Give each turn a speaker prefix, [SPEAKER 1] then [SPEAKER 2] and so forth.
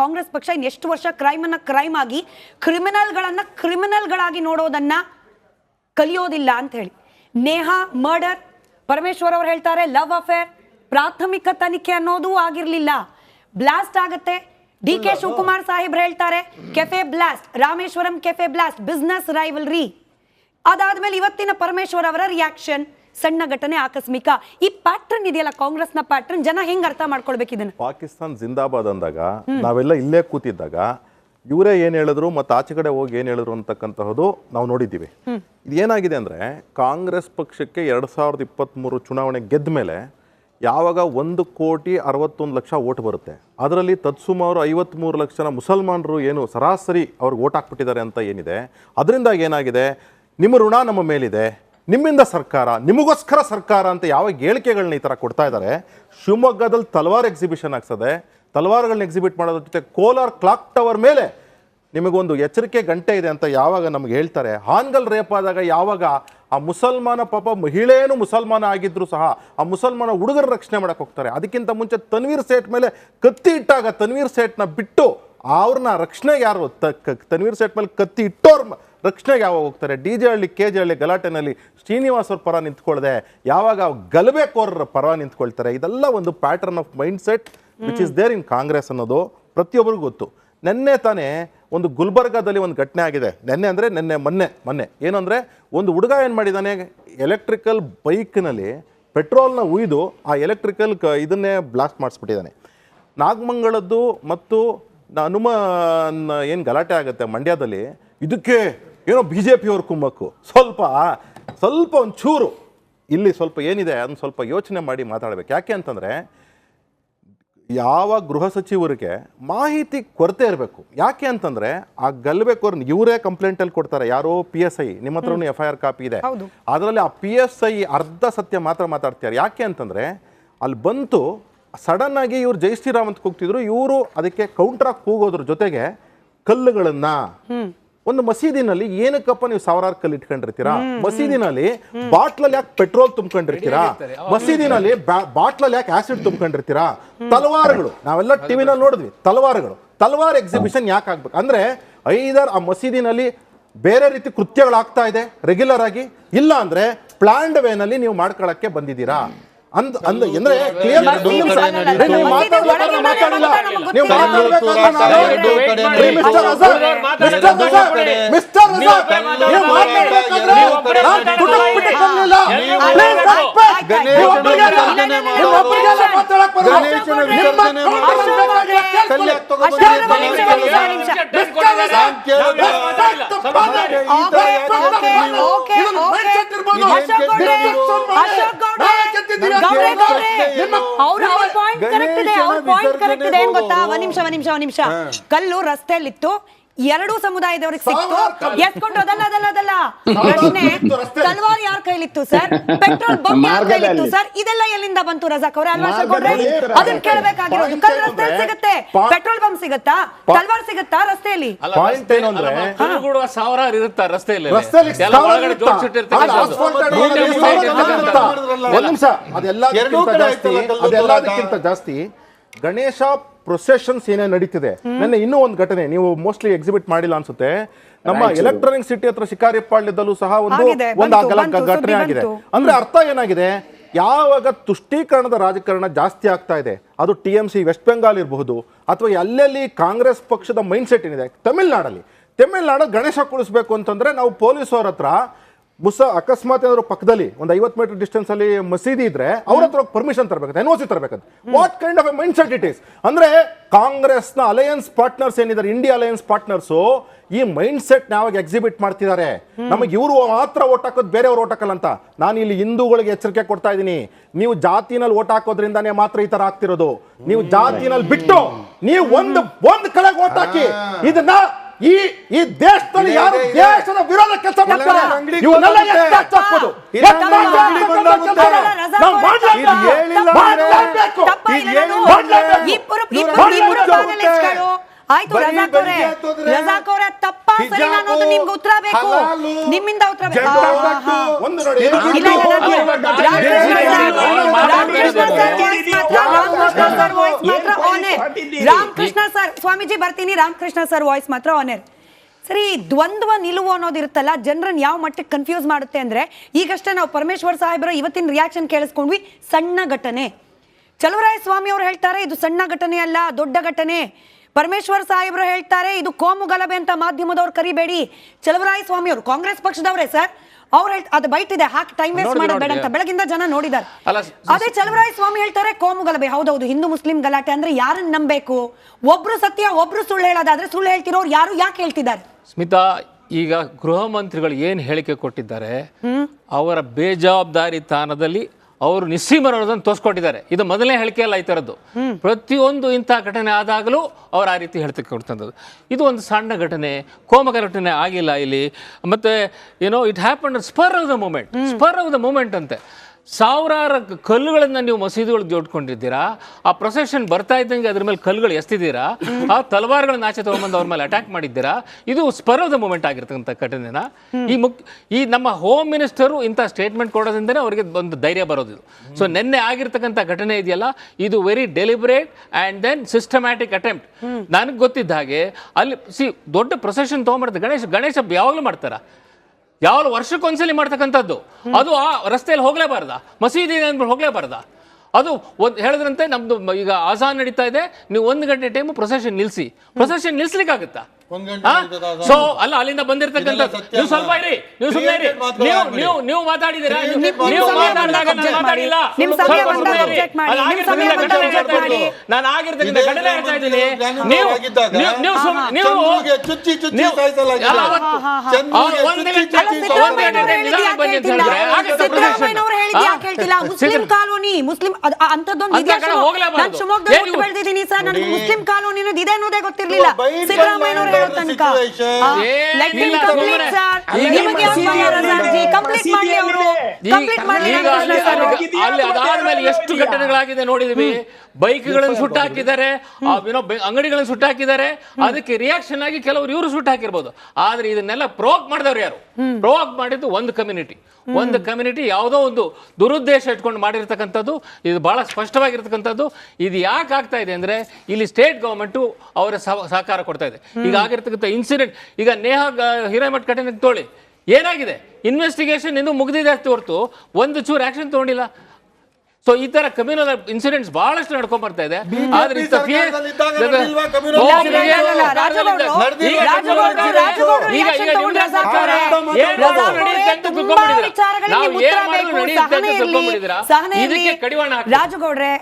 [SPEAKER 1] ಕಾಂಗ್ರೆಸ್ ಪಕ್ಷ ಇನ್ನೆಷ್ಟು ವರ್ಷ ಕ್ರೈಮ್ ಅನ್ನ ಕ್ರೈಮ್ ಆಗಿ ಕ್ರಿಮಿನಲ್ಗಳನ್ನ ಕ್ರಿಮಿನಲ್ಗಳಾಗಿ ನೋಡೋದನ್ನ ಕಲಿಯೋದಿಲ್ಲ ಅಂತ ಹೇಳಿ. ನೇಹಾ ಮರ್ಡರ್ ಪರಮೇಶ್ವರ್ ಅವರು ಹೇಳ್ತಾರೆ ಲವ್ ಅಫೇರ್ ಪ್ರಾಥಮಿಕ ತನಿಖೆ ಅನ್ನೋದು ಆಗಿರ್ಲಿಲ್ಲ. ಬ್ಲಾಸ್ಟ್ ಆಗತ್ತೆ. ಡಿ ಕೆ ಶಿವಕುಮಾರ್ ಸಾಹೇಬ್ರು ಹೇಳ್ತಾರೆ cafe blast Rameshwaram cafe blast business rivalry ಅದಾದ್ಮೇಲೆ ಇವತ್ತಿನ ಪರಮೇಶ್ವರ್ ಅವರ ರಿಯಾಕ್ಷನ್ ಸಣ್ಣ ಘಟನೆ ಆಕಸ್ಮಿಕ. ಈ ಪ್ಯಾಟ್ರನ್ ಇದೆಯಲ್ಲ ಕಾಂಗ್ರೆಸ್ನ ಪ್ಯಾಟ್ರನ್ ಜನ ಹೆಂಗ್ ಅರ್ಥ ಮಾಡ್ಕೊಳ್ಬೇಕು ಇದನ್ನ?
[SPEAKER 2] ಪಾಕಿಸ್ತಾನ್ ಜಿಂದಾಬಾದ್ ಅಂದಾಗ ನಾವೆಲ್ಲ ಇಲ್ಲೇ ಕೂತಿದ್ದಾಗ ಇವರೇ ಏನು ಹೇಳಿದ್ರು ಮತ್ತೆ ಆಚೆ ಕಡೆ ಹೋಗಿ ಏನು ಹೇಳಿದ್ರು ಅಂತಕ್ಕಂತಹದ್ದು ನಾವು ನೋಡಿದ್ದೀವಿ. ಇದು ಏನಾಗಿದೆ ಅಂದ್ರೆ ಕಾಂಗ್ರೆಸ್ ಪಕ್ಷಕ್ಕೆ ಎರಡು ಸಾವಿರದ ಇಪ್ಪತ್ತ್ಮೂರು ಚುನಾವಣೆ ಗೆದ್ದ ಮೇಲೆ ಯಾವಾಗ ಒಂದು ಕೋಟಿ ಅರವತ್ತೊಂದು ಲಕ್ಷ ಓಟ್ ಬರುತ್ತೆ. ಅದರಲ್ಲಿ ತತ್ಸುಮಾರು ಐವತ್ತ್ಮೂರು ಲಕ್ಷ ಜನ ಮುಸಲ್ಮಾನರು ಏನು ಸರಾಸರಿ ಅವ್ರಿಗೆ ಓಟ್ ಹಾಕ್ಬಿಟ್ಟಿದ್ದಾರೆ ಅಂತ ಏನಿದೆ. ಅದರಿಂದಾಗಿ ಏನಾಗಿದೆ? ನಿಮ್ಮ ಋಣ ನಮ್ಮ ಮೇಲಿದೆ. ನಿಮ್ಮಿಂದ ಸರ್ಕಾರ, ನಿಮಗೋಸ್ಕರ ಸರ್ಕಾರ ಅಂತ ಯಾವ ಹೇಳಿಕೆಗಳನ್ನ ಈ ಥರ ಕೊಡ್ತಾ ಇದ್ದಾರೆ, ಶಿವಮೊಗ್ಗದಲ್ಲಿ ತಲವಾರ್ ಎಕ್ಸಿಬಿಷನ್ ಆಗ್ತದೆ. ತಲವಾರುಗಳನ್ನ ಎಕ್ಸಿಬಿಟ್ ಮಾಡೋದ್ರ ಜೊತೆ ಕೋಲಾರ್ ಕ್ಲಾಕ್ ಟವರ್ ಮೇಲೆ ನಿಮಗೊಂದು ಎಚ್ಚರಿಕೆ ಗಂಟೆ ಇದೆ ಅಂತ ಯಾವಾಗ ನಮ್ಗೆ ಹೇಳ್ತಾರೆ. ಹಾನ್ಗಲ್ ರೇಪ್ ಆದಾಗ ಯಾವಾಗ ಆ ಮುಸಲ್ಮಾನ ಪಾಪ ಮಹಿಳೆಯೂ ಮುಸಲ್ಮಾನ ಆಗಿದ್ರು ಸಹ ಆ ಮುಸಲ್ಮಾನ ಹುಡುಗರ ರಕ್ಷಣೆ ಮಾಡಕ್ಕೆ ಹೋಗ್ತಾರೆ. ಅದಕ್ಕಿಂತ ಮುಂಚೆ ತನ್ವೀರ್ ಸೇಠ್ ಮೇಲೆ ಕತ್ತಿ ಇಟ್ಟಾಗ ತನ್ವೀರ್ ಸೇಟ್ನ ಬಿಟ್ಟು ಅವ್ರನ್ನ ರಕ್ಷಣೆಗೆ ಯಾರು ತ- ತನ್ವೀರ್ ಸೇಠ್ ಮೇಲೆ ಕತ್ತಿ ಇಟ್ಟೋರ್ ರಕ್ಷಣೆಗೆ ಯಾವಾಗ ಹೋಗ್ತಾರೆ? D J Halli, K J Halli ಗಲಾಟೆನಲ್ಲಿ Srinivas ಅವ್ರ ಪರ ನಿಂತ್ಕೊಳ್ಳದೆ ಯಾವಾಗ ಗಲಭೆಕೋರರ ಪರ ನಿಂತ್ಕೊಳ್ತಾರೆ? ಇದೆಲ್ಲ ಒಂದು pattern of mind set which is there in Congress ಅನ್ನೋದು ಪ್ರತಿಯೊಬ್ಬರಿಗೂ ಗೊತ್ತು. ನೆನ್ನೆ ತಾನೇ ಒಂದು ಗುಲ್ಬರ್ಗಾದಲ್ಲಿ ಒಂದು ಘಟನೆ ಆಗಿದೆ. ನೆನ್ನೆ ಅಂದರೆ ನೆನ್ನೆ, ಮೊನ್ನೆ ಮೊನ್ನೆ. ಏನಂದರೆ ಒಂದು ಹುಡುಗ ಏನು ಮಾಡಿದ್ದಾನೆ ಎಲೆಕ್ಟ್ರಿಕಲ್ ಬೈಕ್ನಲ್ಲಿ ಪೆಟ್ರೋಲ್ನ ಉಯ್ದು ಆ ಎಲೆಕ್ಟ್ರಿಕಲ್ ಕ ಇದನ್ನೇ ಬ್ಲಾಸ್ಟ್ ಮಾಡಿಸ್ಬಿಟ್ಟಿದ್ದಾನೆ ನಾಗಮಂಗಳದ್ದು ಮತ್ತು ಹನುಮ ಏನು ಗಲಾಟೆ ಆಗುತ್ತೆ ಮಂಡ್ಯದಲ್ಲಿ? ಇದಕ್ಕೆ ಏನೋ ಬಿ ಜೆ ಪಿಯವ್ರ ಕುಮ್ಮಕ್ಕು. ಸ್ವಲ್ಪ ಸ್ವಲ್ಪ ಒಂಚೂರು. ಇಲ್ಲಿ ಸ್ವಲ್ಪ ಏನಿದೆ ಅದನ್ನ ಸ್ವಲ್ಪ ಯೋಚನೆ ಮಾಡಿ ಮಾತಾಡಬೇಕು. ಯಾಕೆ ಅಂತಂದರೆ ಯಾವ ಗೃಹ ಸಚಿವರಿಗೆ ಮಾಹಿತಿ ಕೊರತೆ ಇರಬೇಕು. ಯಾಕೆ ಅಂತಂದರೆ ಆ ಗಲ್ಬೇಕವ್ರನ್ನ ಇವರೇ ಕಂಪ್ಲೇಂಟಲ್ಲಿ ಕೊಡ್ತಾರೆ. ಯಾರೋ ಪಿ ಎಸ್ ಐ ನಿಮ್ಮ ಹತ್ರನೂ ಎಫ್ ಐ ಆರ್ ಕಾಪಿ ಇದೆ. ಅದರಲ್ಲಿ ಆ ಪಿ ಎಸ್ ಐ ಅರ್ಧ ಸತ್ಯ ಮಾತ್ರ ಮಾತಾಡ್ತಾರೆ ಯಾಕೆ ಅಂತಂದರೆ ಅಲ್ಲಿ ಬಂತು ಸಡನ್ ಆಗಿ ಇವ್ರು ಜೈ ಶ್ರೀರಾಮ್ ಅಂತ ಕೂಗ್ತಿದ್ರು. ಇವರು ಅದಕ್ಕೆ ಕೌಂಟ್ರಾಗಿ ಕೂಗೋದ್ರ ಜೊತೆಗೆ ಕಲ್ಲುಗಳನ್ನ ಒಂದು ಮಸೀದಿನಲ್ಲಿ ಏನಕ್ಕಪ್ಪ ನೀವು ಸಾವಿರಾರು ಕಲ್ಲಿ ಇಟ್ಕೊಂಡಿರ್ತೀರಾ ಮಸೀದಿನಲ್ಲಿ ಬಾಟ್ಲಲ್ಲಿ ಯಾಕೆ ಪೆಟ್ರೋಲ್ ತುಂಬ್ಕೊಂಡಿರ್ತೀರಾ? ಮಸೀದಿನಲ್ಲಿ ಬಾಟ್ಲಲ್ಲಿ ಯಾಕೆ ಆಸಿಡ್ ತುಂಬ್ಕೊಂಡಿರ್ತೀರಾ? ತಲವಾರುಗಳು. ನಾವೆಲ್ಲ ಟಿವಿನಲ್ಲಿ ನೋಡಿದ್ವಿ. ತಲವಾರುಗಳು. ತಲವಾರು ಎಕ್ಸಿಬಿಷನ್ ಯಾಕೆ ಆಗ್ಬೇಕು? ಅಂದ್ರೆ ಐದರ್ ಆ ಮಸೀದಿನಲ್ಲಿ ಬೇರೆ ರೀತಿ ಕೃತ್ಯಗಳಾಗ್ತಾ ಇದೆ ರೆಗ್ಯುಲರ್ ಆಗಿ. ಇಲ್ಲ ಅಂದ್ರೆ ಪ್ಲಾನ್ಡ್ ವೇನಲ್ಲಿ ನೀವು ಮಾಡ್ಕೊಳಕ್ಕೆ ಬಂದಿದ್ದೀರಾ? ಅಂದ್ ಅಂದ್ ಅಂದ್ರೆ ಕ್ಲಿಯರ್ ನೀವು
[SPEAKER 1] ಒಳಗೆ
[SPEAKER 2] ಮಾತಾಡಿಲ್ಲ ನೀವು mister Azhar, mister Azhar, mister Azhar, ನೀವು ಮಾತಾಡ್ಬೇಕಾದ್ರೆ ನಾನು ಬಿಟ್ಟು. ನೀವು ಒಬ್ರಿಗೆಲ್ಲ- ನೀವು ಒಬ್ರಿಗೆಲ್ಲ ಮಾತಾಡಕ್ ಬರಲ್ಲ. ನಿಮ್ಮ. Mister Azhar, father.
[SPEAKER 1] Okay, okay,
[SPEAKER 2] ಇದನ್ನ.
[SPEAKER 1] ಅಶೋಕ್ ಗೌಡ್ರೆ,
[SPEAKER 2] Destruction ಮಾಡಿ.
[SPEAKER 1] ಗೌಡ್ರೆ, ಗೌಡ್ರೆ, ಗೌಡ್ರೆ.
[SPEAKER 2] ನಿಮ್ಮ-
[SPEAKER 1] ಅವ್ರ ಅವ್ರ ಪಾಯಿಂಟ್ ಕರೆಕ್ಟ್ ಇದೆ ಅವ್ರ ಪಾಯಿಂಟ್ ಕರೆಕ್ಟ್ ಇದೆ. ಏನ್ ಗೊತ್ತಾ? ಒಂದ್ ನಿಮಿಷ ಒಂದ್ ನಿಮಿಷ ಒಂದ್ ನಿಮಿಷ. ಕಲ್ಲು ರಸ್ತೆಯಲ್ಲಿತ್ತು. ಎರಡೂ ಸಮುದಾಯದವ್ರಿಗೆ ಸಿಕ್ತು. ಎತ್ಕೊಂಡು ಅದಲ್ಲ ಅದಲ್ಲ ಅದಲ್ಲ. ಪ್ರಶ್ನೆ ತಲ್ವಾರ್ ಯಾರ ಕೈಲಿತ್ತು ಸರ್? ಪೆಟ್ರೋಲ್ ಬಂಕ್ ಯಾರ ಕೈಲಿತ್ತು ಸರ್? ಇದೆಲ್ಲ ಎಲ್ಲಿಂದ ಬಂತು ರಜಾಕ್ ಅವ್ರೆ? ಅಲ್ವಾ ಅದನ್ನ ಕೇಳಬೇಕಾಗಿರೋದು.
[SPEAKER 2] ಕಲ್
[SPEAKER 1] ರಸ್ತೆಯಲ್ಲಿ ಸಿಗುತ್ತೆ. ಪೆಟ್ರೋಲ್ ಬಂಕ್ ಸಿಗುತ್ತಾ? ತಲ್ವಾರ್ ಸಿಗುತ್ತಾ ರಸ್ತೆಯಲ್ಲಿ?
[SPEAKER 2] ಪಾಯಿಂಟ್ ಏನು ಅಂದ್ರೆ
[SPEAKER 3] ಸಾವಿರಾರು ಇರುತ್ತಾ ರಸ್ತೆಯಲ್ಲಿ?
[SPEAKER 2] ಒಂದ್ ನಿಮಿಷ
[SPEAKER 4] ಅದೆಲ್ಲ
[SPEAKER 2] ಅದೆಲ್ಲದಕ್ಕಿಂತ ಜಾಸ್ತಿ ಗಣೇಶ ಪ್ರೊಸೆಷನ್ಸ್ ಏನೇ ನಡೀತಿದೆ. ನನ್ನ ಇನ್ನೂ ಒಂದು ಘಟನೆ ನೀವು ಮೋಸ್ಟ್ಲಿ ಎಕ್ಸಿಬಿಟ್ ಮಾಡಿಲ್ಲ ಅನ್ಸುತ್ತೆ. ನಮ್ಮ. ಎಲೆಕ್ಟ್ರಾನಿಕ್ ಸಿಟಿ ಹತ್ರ ಶಿಕಾರಿಪಾಳ್ಯದಲ್ಲೂ ಸಹ ಒಂದು ಒಂದು ಘಟನೆ ಆಗಿದೆ. ಅಂದ್ರೆ ಅರ್ಥ ಏನಾಗಿದೆ? ಯಾವಾಗ ತುಷ್ಟೀಕರಣದ ರಾಜಕಾರಣ ಜಾಸ್ತಿ ಆಗ್ತಾ ಇದೆ ಅದು T M C West Bengal ಇರಬಹುದು ಅಥವಾ ಎಲ್ಲೆಲ್ಲಿ ಕಾಂಗ್ರೆಸ್ ಪಕ್ಷದ ಮೈಂಡ್ ಸೆಟ್ ಏನಿದೆ ತಮಿಳ್ನಾಡಲ್ಲಿ. ತಮಿಳ್ನಾಡು ಗಣೇಶ ಕುಳಿಸ್ಬೇಕು ಅಂತಂದ್ರೆ ನಾವು ಪೊಲೀಸವ್ರ ಹತ್ರ ಮುಸ ಅಕಸ್ಮಾತ್ ಏನಾದ್ರು ಪಕ್ಕದಲ್ಲಿ ಒಂದು ಐವತ್ತು ಮೀಟರ್ ಡಿಸ್ಟೆನ್ಸ್ ಅಲ್ಲಿ ಮಸೀದಿ ಇದ್ರೆ ಅವ್ರ ಹತ್ರ ಪರ್ಮಿಷನ್ ತರಬೇಕು N O C ತರಬೇಕಂತ. What kind of a mind set it is ಅಂದ್ರೆ ಕಾಂಗ್ರೆಸ್ನ ಅಲಯನ್ಸ್ ಪಾರ್ಟ್ನರ್ಸ್ ಏನಿದ್ದಾರೆ ಇಂಡಿಯಾ ಅಲಯನ್ಸ್ ಪಾರ್ಟ್ನರ್ಸು ಈ ಮೈಂಡ್ ಸೆಟ್ ಯಾವಾಗ ಎಕ್ಸಿಬಿಟ್ ಮಾಡ್ತಿದ್ದಾರೆ? ನಮಗೆ ಇವರು ಮಾತ್ರ ಓಟ್ ಹಾಕೋದು ಬೇರೆಯವ್ರು ಓಟ್ ಹಾಕಲ್ಲ ಅಂತ. ನಾನು ಇಲ್ಲಿ ಹಿಂದೂಗಳಿಗೆ ಎಚ್ಚರಿಕೆ ಕೊಡ್ತಾ ಇದ್ದೀನಿ. ನೀವು ಜಾತಿನಲ್ಲಿ ಓಟ್ ಹಾಕೋದ್ರಿಂದಾನೇ ಮಾತ್ರ ಈ ತರ ಆಗ್ತಿರೋದು. ನೀವು ಜಾತಿನಲ್ಲಿ ಬಿಟ್ಟು ನೀವು ಒಂದು ಒಂದು ಕಡೆಗೆ ಓಟ್ ಹಾಕಿ. ಇದನ್ನ ಈ ಈ ದೇಶದಲ್ಲಿ ಯಾರು ದೇಶದ ವಿರೋಧ ಇವನ್ನೆಲ್ಲ. ಎತ್ತಿ ಎತ್ತಿ
[SPEAKER 4] ಬಂದಾಗುತ್ತೆ.
[SPEAKER 2] ನಾವು ಮಾಡ್ಲೇಬೇಕು. ಮಾಡ್ಲೇಬೇಕು. ಮಾಡ್ಲೇಬೇಕು.
[SPEAKER 1] ಆಯ್ತು
[SPEAKER 4] ಬರೀ
[SPEAKER 1] ರಜಾಕ್ ಅವರೇ
[SPEAKER 4] ಬೆಂಕಿ ಹತ್ತೋದ್ರೆ
[SPEAKER 1] ರಜಾಕ್ ಅವರೇ ತಪ್ಪಾ ಸರಿನಾ ಅನ್ನೋದು ನಿಮ್ಗೆ ಉತ್ತರ ಬೇಕು
[SPEAKER 4] ಹಲಾಲು,
[SPEAKER 1] ನಿಮ್ಮಿಂದ ಉತ್ತರ ಬೇಕು.
[SPEAKER 2] ಒಂದು ನೋಡಿ
[SPEAKER 1] ಇಲ್ಲ, ಇಲ್ಲ, ನಾನು- ರಾಮಕೃಷ್ಣ ಸರ್,
[SPEAKER 3] ಬೇರೆ
[SPEAKER 1] ರಾಮಕೃಷ್ಣ ಸರ್ voice ಮಾತ್ರ, ರಾಮಕೃಷ್ಣ ಸರ್ voice ಮಾತ್ರ on air. Ramakrishna sir Swamiji ಬರ್ತೀನಿ ರಾಮಕೃಷ್ಣ ಸರ್ ವಾಯ್ಸ್ ಮಾತ್ರ ಆನ್ ಏರ್ ಸರಿ ದ್ವಂದ್ವ ನಿಲುವು ಅನ್ನೋದು ಇರುತ್ತಲ್ಲ ಜನರನ್ನ ಯಾವ ಮಟ್ಟಕ್ಕೆ ಕನ್ಫ್ಯೂಸ್ ಮಾಡುತ್ತೆ ಅಂದ್ರೆ ಈಗಷ್ಟೇ ನಾವು ಪರಮೇಶ್ವರ್ ಸಾಹೇಬ್ರ ಇವತ್ತಿನ ರಿಯಾಕ್ಷನ್ ಕೇಳಿಸ್ಕೊಂಡ್ವಿ ಸಣ್ಣ ಘಟನೆ. ಚಲುವರಾಯ ಸ್ವಾಮಿ ಅವರು ಹೇಳ್ತಾರೆ ಇದು ಸಣ್ಣ ಘಟನೆ ಅಲ್ಲ ದೊಡ್ಡ ಘಟನೆ. ಪರಮೇಶ್ವರ್ ಸಾಹೇಬ್ರು ಹೇಳ್ತಾರೆ ಇದು ಕೋಮು ಗಲಭೆ ಅಂತ ಮಾಧ್ಯಮದವ್ರು ಕರಿಬೇಡಿ. ಚಲುವರಾಯ ಸ್ವಾಮಿ ಅವರು ಕಾಂಗ್ರೆಸ್ ಪಕ್ಷದವರೇ ಸರ್ ಅವ್ರು ಅದ್ ಬೈಟ್ ಇದೆ ಹಾಕಿ ಟೈಮ್ ವೇಸ್ಟ್
[SPEAKER 3] ಮಾಡಬೇಡ
[SPEAKER 1] ಮಾಡೋದು ಬೇಡ ಅಂತ. ಬೆಳಗಿಂದ ಜನ ನೋಡಿದ್ದಾರೆ ಅದೇ ಚಲುವರಾಯ ಸ್ವಾಮಿ ಹೇಳ್ತಾರೆ ಕೋಮು ಗಲಭೆ. ಹೌದೌದು ಹಿಂದೂ ಮುಸ್ಲಿಂ ಗಲಾಟೆ ಅಂದ್ರೆ ಯಾರನ್ನ ನಂಬೇಕು ಒಬ್ರು ಸತ್ಯ ಒಬ್ರು ಸುಳ್ಳು ಹೇಳೋದಾದ್ರೆ ಸುಳ್ಳು ಹೇಳ್ತಿರೋರು ಯಾರು ಯಾಕೆ ಹೇಳ್ತಿದ್ದಾರೆ?
[SPEAKER 3] ಸ್ಮಿತಾ ಈಗ ಗೃಹ ಮಂತ್ರಿಗಳು ಏನು ಹೇಳಿಕೆ ಕೊಟ್ಟಿದ್ದಾರೆ? ಅವರ ಬೇಜವಾಬ್ದಾರಿತನದಲ್ಲಿ ಅವರು ನಿಸ್ಸೀಮರೋದನ್ನು ತೋರಿಸ್ಕೊಟ್ಟಿದ್ದಾರೆ. ಇದು ಮೊದಲನೇ ಹೇಳಿಕೆ ಅಲ್ಲ ಈ ಥರದ್ದು. ಪ್ರತಿಯೊಂದು ಇಂಥ ಘಟನೆ ಆದಾಗಲೂ ಅವರು ಆ ರೀತಿ ಹೇಳ್ತಕ್ಕೆ ಕೊಡ್ತಂಥದ್ದು ಇದು ಒಂದು ಸಣ್ಣ ಘಟನೆ ಕೋಮಕ ಘಟನೆ ಆಗಿಲ್ಲ ಇಲ್ಲಿ. ಮತ್ತೆ ಏನೋ it happen spur of the moment spur of the moment ಅಂತೆ. ಸಾವಿರಾರು ಕಲ್ಲುಗಳನ್ನ ನೀವು ಮಸೀದಿಗಳಿಗೆ ಜೋಡ್ಕೊಂಡಿದ್ದೀರಾ ಆ ಪ್ರೊಸೆಷನ್ ಬರ್ತಾ ಇದ್ದಂಗೆ ಅದ್ರ ಮೇಲೆ ಕಲ್ಲುಗಳು ಎಸ್ತಿದ್ದೀರಾ? ಆ ತಲವಾರುಗಳನ್ನ ಆಚೆ ತಗೊಂಬಂದು ಅವ್ರ ಮೇಲೆ ಅಟ್ಯಾಕ್ ಮಾಡಿದ್ದೀರಾ? ಇದು ಸ್ಪರ್ವದ ಆಫ್ ದ ಮೂಮೆಂಟ್ ಆಗಿರ್ತಕ್ಕಂಥ ಘಟನೆನ. ಈ ಮುಕ್ ಈ ನಮ್ಮ ಹೋಮ್ ಮಿನಿಸ್ಟರು ಇಂಥ ಸ್ಟೇಟ್ಮೆಂಟ್ ಕೊಡೋದ್ರಿಂದನೇ ಅವರಿಗೆ ಒಂದು ಧೈರ್ಯ ಬರೋದು ಇದು. ಸೊ ನಿನ್ನೆ ಆಗಿರ್ತಕ್ಕಂಥ ಘಟನೆ ಇದೆಯಲ್ಲ? ಇದು very deliberate and then systematic attempt ನನಗೆ ಗೊತ್ತಿದ್ದ ಹಾಗೆ ಅಲ್ಲಿ ಸಿ ದೊಡ್ಡ ಪ್ರೊಸೆಷನ್ ತೊಗೊಂಬರ್ತಾರೆ ಗಣೇಶ ಗಣೇಶ ಯಾವಾಗಲೂ ಮಾಡ್ತಾರ. ಯಾವಾಗಲೂ ವರ್ಷಕ್ಕೊಂದ್ಸಲಿ ಮಾಡ್ತಕ್ಕಂಥದ್ದು. ಅದು ಆ ರಸ್ತೆಯಲ್ಲಿ ಹೋಗ್ಲೇಬಾರ್ದ. ಮಸೀದಿ ಅಂದ್ಬಿಟ್ಟು ಹೋಗ್ಲೇಬಾರ್ದ. ಅದು ಒಂದು ಹೇಳಿದ್ರಂತೆ ನಮ್ದು ಈಗ ಆಸಾನ್ ನಡೀತಾ ಇದೆ. ನೀವು ಒಂದು ಗಂಟೆ ಟೈಮು ಪ್ರೊಸೆಷನ್ ನಿಲ್ಲಿಸಿ ಪ್ರೊಸೆಷನ್ ನಿಲ್ಲಿಸ್ಲಿಕ್ಕಾಗತ್ತಾ ಸೊ ಅಲ್ಲ ಅಲ್ಲಿಂದ ಬಂದಿರ್ತಕ್ಕಂಥ ನೀವು ಸ್ವಲ್ಪ ಇರಿ ನೀವು ಸುಮ್ಮನೆ ಇರಿ. ನೀವು. ನೀವು ನೀವು ಮಾತಾಡಿದಿರಾ ನೀವು- ಮಾತಾಡಿದಾಗ ನಾನು. ಮಾತಾಡಿಲ್ಲ. ನಾನು ಆಗಿರ್ತಕ್ಕಂಥ ಘಟನೆ ಹೇಳ್ತಾ ಇದ್ದೀನಿ. ನೀವು ನೀವು ನೀವು ಸುಮ್ಮನೆ ನೀವು
[SPEAKER 4] ಚಂದ್ರುಗೆ ಚುಚ್ಚಿ ಚುಚ್ಚಿ ಸಾಯಿಸಲಾಗಿದೆ.
[SPEAKER 3] ಒಂದು ನಿಮಿಷ,
[SPEAKER 1] ಸಿದ್ದರಾಮಯ್ಯ ಅವರು ಹೇಳಿದ್ ಯಾಕೆ ಹೇಳ್ತಿಲ್ಲ? ಮುಸ್ಲಿಂ ಕಾಲೋನಿ ಮುಸ್ಲಿಂ
[SPEAKER 3] ಅಂತದೊಂದು.
[SPEAKER 1] ನಾನ್ ಶಿವಮೊಗ್ಗದಲ್ಲಿ ಬೆಳೆದಿದ್ದೀನಿ ಸರ್ ನನಗೆ ಮುಸ್ಲಿಂ ಕಾಲೋನಿ ಅನ್ನೋದು ಇದೆ ಅನ್ನೋದೇ ಗೊತ್ತಿರ್ಲಿಲ್ಲ.
[SPEAKER 4] ಇದು
[SPEAKER 1] ಸಿದ್ದರಾಮಯ್ಯ ಹೇಳೋ ತನಕ.
[SPEAKER 3] ಅಲ್ಲಿ- ಅದಾದ್ಮೇಲೆ ಎಷ್ಟು ಘಟನೆಗಳಾಗಿದೆ ನೋಡಿದ್ವಿ? ಬೈಕ್ಗಳನ್ನು ಸುಟ್ಟಾಕಿದ್ದಾರೆ ಅಂಗಡಿಗಳನ್ನು ಸುಟ್ಟಾಕಿದ್ದಾರೆ ಅದಕ್ಕೆ ರಿಯಾಕ್ಷನ್ ಆಗಿ ಕೆಲವರು ಇವರು ಸುಟ್ಟಾಕಿರ್ಬೋದು ಆದ್ರೆ ಇದನ್ನೆಲ್ಲ ಪ್ರೋಕ್ ಮಾಡಿದವ್ರು ಯಾರು? ಪ್ರೋಕ್ ಮಾಡಿದ್ದು ಒಂದು ಕಮ್ಯುನಿಟಿ ಒಂದು ಕಮ್ಯುನಿಟಿ ಯಾವುದೋ ಒಂದು ದುರುದ್ದೇಶ ಇಟ್ಕೊಂಡು ಮಾಡಿರ್ತಕ್ಕಂಥದ್ದು ಇದು ಬಹಳ ಸ್ಪಷ್ಟವಾಗಿರ್ತಕ್ಕಂಥದ್ದು. ಇದು ಯಾಕೆ ಆಗ್ತಾ ಇದೆ ಅಂದ್ರೆ ಇಲ್ಲಿ ಸ್ಟೇಟ್ ಗೌರ್ಮೆಂಟು ಅವರ ಸಹ- ಸಹಕಾರ ಕೊಡ್ತಾ ಇದೆ. ಈಗ ಆಗಿರ್ತಕ್ಕಂಥ ಇನ್ಸಿಡೆಂಟ್ ಈಗ ನೇಹ ಹಿರೇಮಠ ಘಟನೆ ತೋಳಿ ಏನಾಗಿದೆ? ಇನ್ವೆಸ್ಟಿಗೇಷನ್ ಇನ್ನೂ ಮುಗಿದಿದೆ ಅಷ್ಟು ಹೊರತು ಒಂದು ಚೂರು ಆಕ್ಷನ್ ತಗೊಂಡಿಲ್ಲ. ಸೊ ಈ ತರ ಕಮ್ಯುನಲ್ ಇನ್ಸಿಡೆಂಟ್ಸ್ ಬಹಳಷ್ಟು ನಡ್ಕೊಂಡ್ ಬರ್ತಾ ಇದೆ. ಆದ್ರೆ.
[SPEAKER 1] ರಾಜಗೌಡ್ರೆ